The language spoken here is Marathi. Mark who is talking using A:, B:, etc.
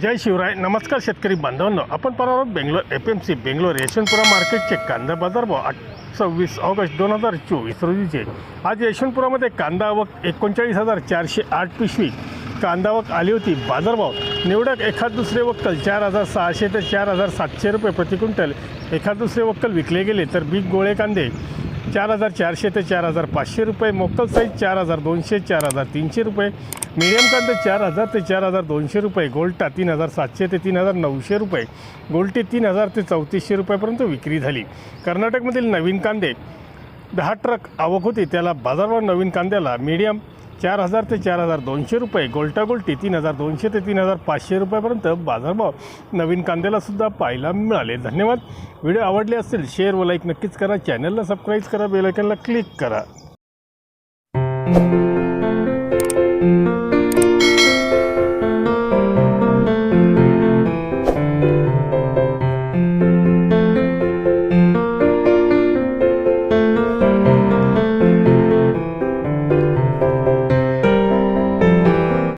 A: जय शिवराय नमस्कार शेतकरी बांधवांनो. आपण परवा आहोत Bangalore F M C Bangalore Yeshwantpur मार्केटचे कांदा बाजार भाव आठ सव्वीस ऑगस्ट दोन हजार चोवीस रोजीचे. आज यशवंतपुरामध्ये कांदा आवक एकोणचाळीस हजार चारशे आठ पिशवी. कांदा आवक आली होती बाजारभाव निवडक एखाद दुसरे वक्कल चार हजार सहाशे ते चार हजार सातशे रुपये प्रति क्विंटल. एखाद दुसरे वक्कल विकले गेले तर बिग गोळे कांदे. चार हजार चारशे ते चार हजार पाचशे रुपये मोकल साईज चार हजार दोनशे चार हजार तीनशे रुपये मीडियम कांदे चार हजार ते चार हजार दोनशे रुपये गोल्टा तीन हजार सातशे ते तीन हजार नऊशे रुपये गोल्टी तीन हजार ते चौतीसशे रुपयापर्यंत विक्री झाली. कर्नाटकमधील नवीन कांदे दहा ट्रक आवक होती त्याला बाजारभाव नवीन कांद्याला मीडियम चार हजार ते चार हजार दोनशे रुपये. गोल्टा गोल्टी तीन हजार दोनशे ते तीन हजार पाचशे रुपयापर्यंत बाजारभाव नवीन कांद्याला सुद्धा पाहायला मिळाले. धन्यवाद. व्हिडिओ आवडले असेल शेअर व लाईक नक्कीच करा. चॅनलला सबस्क्राईब करा बेलायकनला क्लिक करा.